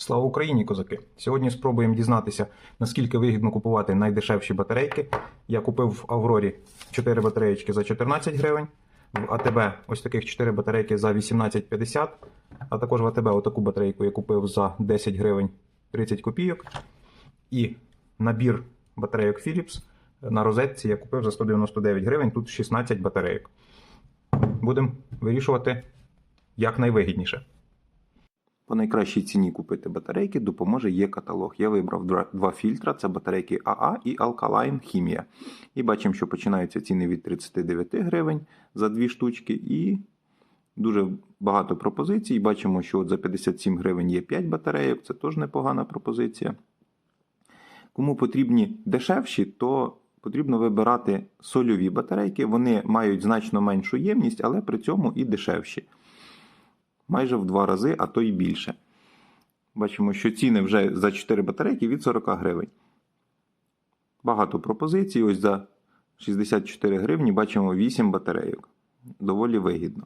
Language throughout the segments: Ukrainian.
Слава Україні, козаки! Сьогодні спробуємо дізнатися, наскільки вигідно купувати найдешевші батарейки. Я купив в Аврорі 4 батареєчки за 14 гривень, в АТБ ось таких 4 батарейки за 18,50, а також в АТБ отаку батарейку я купив за 10 гривень 30 копійок. І набір батарейок Philips на розетці я купив за 199 гривень, тут 16 батарейок. Будемо вирішувати як найвигідніше. По найкращій ціні купити батарейки допоможе є каталог. Я вибрав два, фільтра: це батарейки АА і Alkaline Хімія. І бачимо, що починаються ціни від 39 гривень за дві штучки, і дуже багато пропозицій. Бачимо, що от за 57 гривень є 5 батарейок, це теж непогана пропозиція. Кому потрібні дешевші, то потрібно вибирати сольові батарейки. Вони мають значно меншу ємність, але при цьому і дешевші майже в два рази, а то й більше. Бачимо, що ціни вже за 4 батарейки від 40 гривень. Багато пропозицій. Ось за 64 гривні бачимо 8 батарейок. Доволі вигідно.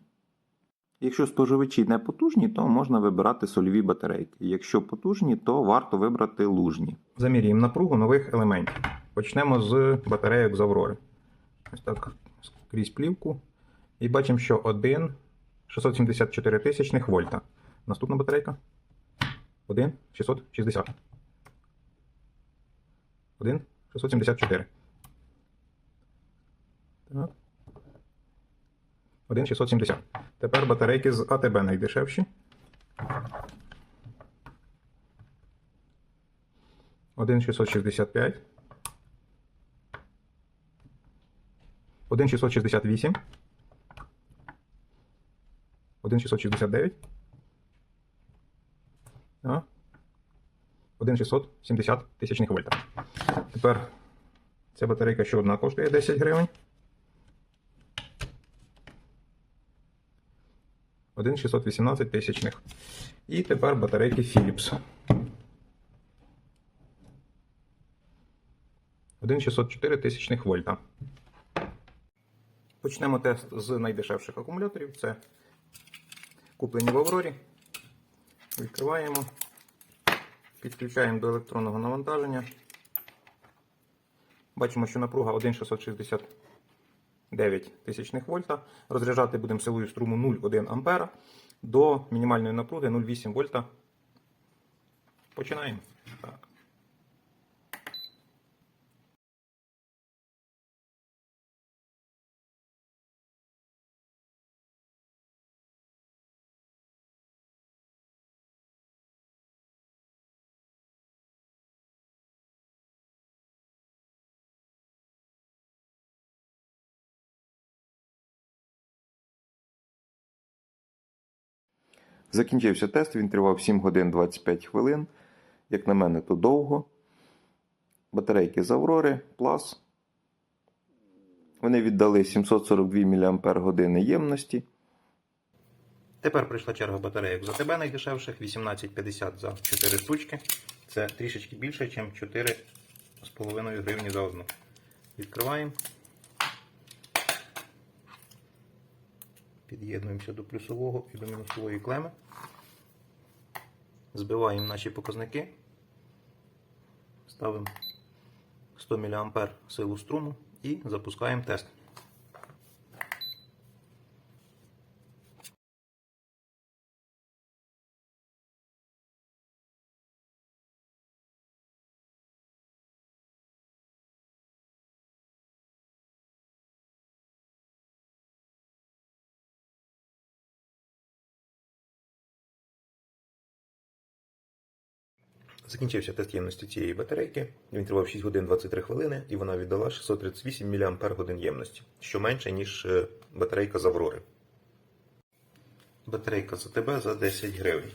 Якщо споживачі не потужні, то можна вибирати сольові батарейки. Якщо потужні, то варто вибрати лужні. Замірюємо напругу нових елементів. Почнемо з батарейок з Аврори. Ось так крізь плівку. І бачимо, що 1 674 тисячних вольта. Наступна батарейка. 1 660. 1 674. Так. 1 670. Тепер батарейки з АТБ найдешевші. 1 665. 1 668. 1,669. 1,670 тисячних вольта. Тепер ця батарейка ще одна коштує 10 гривень. 1,618 тисячних. І тепер батарейки Philips. 1,604 тисячних вольта. Почнемо тест з найдешевших акумуляторів. Це куплені в Аврорі. Відкриваємо, підключаємо до електронного навантаження. Бачимо, що напруга 1,669 тисячних вольта. Розряджати будемо силою струму 0,1 А до мінімальної напруги 0,8 вольта. Починаємо. Закінчився тест, він тривав 7 годин 25 хвилин. Як на мене, то довго. Батарейки з Аврори, Plus. Вони віддали 742 мАч ємності. Тепер прийшла черга батарейок за тебе найдешевших 18,50 за 4 штучки. Це трішечки більше, ніж 4,5 гривні за одну. Відкриваємо. Під'єднуємося до плюсового і до мінусової клеми. Збиваємо наші показники. Ставимо 100 мА силу струму і запускаємо тест. Закінчився тест ємності цієї батарейки. Він тривав 6 годин 23 хвилини і вона віддала 638 мАч ємності, що менше, ніж е, батарейка з Аврори. Батарейка за тебе за 10 гривень.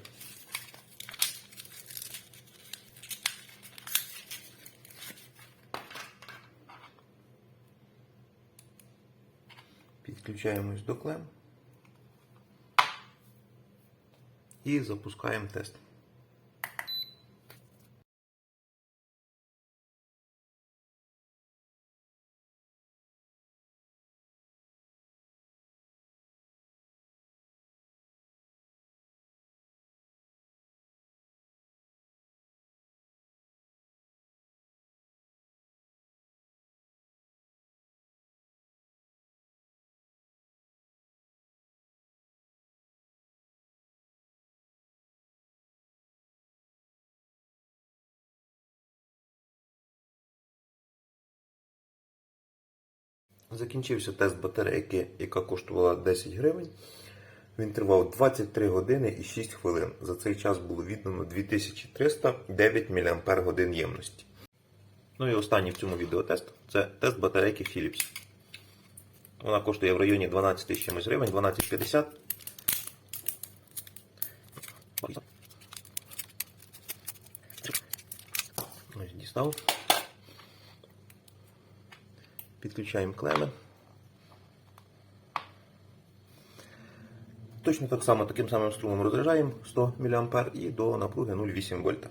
Підключаємось до клем і запускаємо тест. Закінчився тест батарейки, яка коштувала 10 гривень. Він тривав 23 години і 6 хвилин. За цей час було віддано 2309 мАч ємності. Ну і останній в цьому відео тест це тест батарейки Philips. Вона коштує в районі 12 тисяч гривень, 12,50. Дістав. Підключаємо клеми. Точно так само таким самим струмом розряджаємо 100 мА і до напруги 0,8 вольта.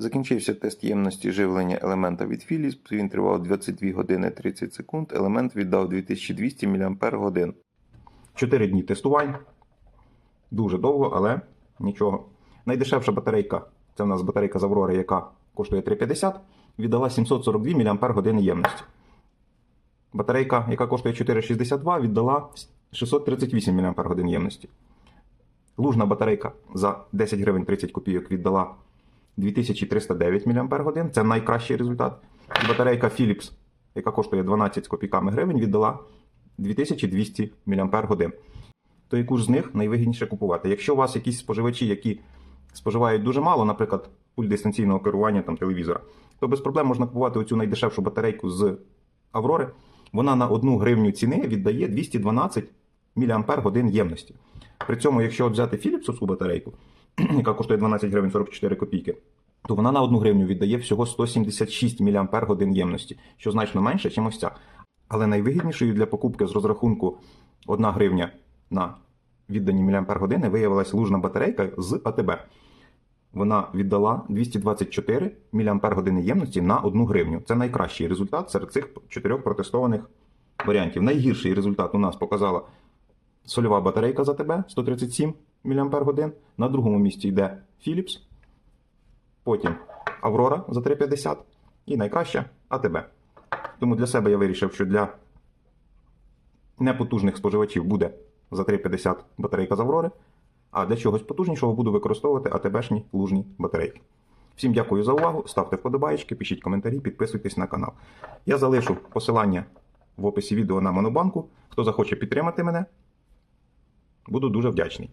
Закінчився тест ємності живлення елемента від Philips. Він тривав 22 години 30 секунд. Елемент віддав 2200 мАч. 4 дні тестувань. Дуже довго, але нічого. Найдешевша батарейка це в нас батарейка з Аврори, яка коштує 350, віддала 742 мАч ємності. Батарейка, яка коштує 462, віддала 638 мАч ємності. Лужна батарейка за 10 гривень 30 копійок віддала 2309 мАч. Це найкращий результат. І батарейка Philips, яка коштує 12 з копійками гривень, віддала 2200 мАч. То яку ж з них найвигідніше купувати? Якщо у вас якісь споживачі, які споживають дуже мало, наприклад, пульт дистанційного керування там, телевізора, то без проблем можна купувати оцю найдешевшу батарейку з Аврори. Вона на 1 гривню ціни віддає 212 мАч ємності. При цьому, якщо взяти Philipsовську батарейку, яка коштує 12 гривень 44 копійки, то вона на 1 гривню віддає всього 176 мАч ємності, що значно менше, ніж ось ця. Але найвигіднішою для покупки з розрахунку 1 гривня на віддані мАч виявилася лужна батарейка з АТБ. Вона віддала 224 мАч ємності на 1 гривню. Це найкращий результат серед цих чотирьох протестованих варіантів. Найгірший результат у нас показала сольова батарейка з АТБ 137 мАч. На другому місці йде Philips. Потім Аврора за 3,50 і найкраща АТБ. Тому для себе я вирішив, що для непотужних споживачів буде за 3,50 батарейка з Аврори, а для чогось потужнішого буду використовувати АТБшні лужні батарейки. Всім дякую за увагу. Ставте вподобаєчки, пишіть коментарі, підписуйтесь на канал. Я залишу посилання в описі відео на Монобанку. Хто захоче підтримати мене, буду дуже вдячний.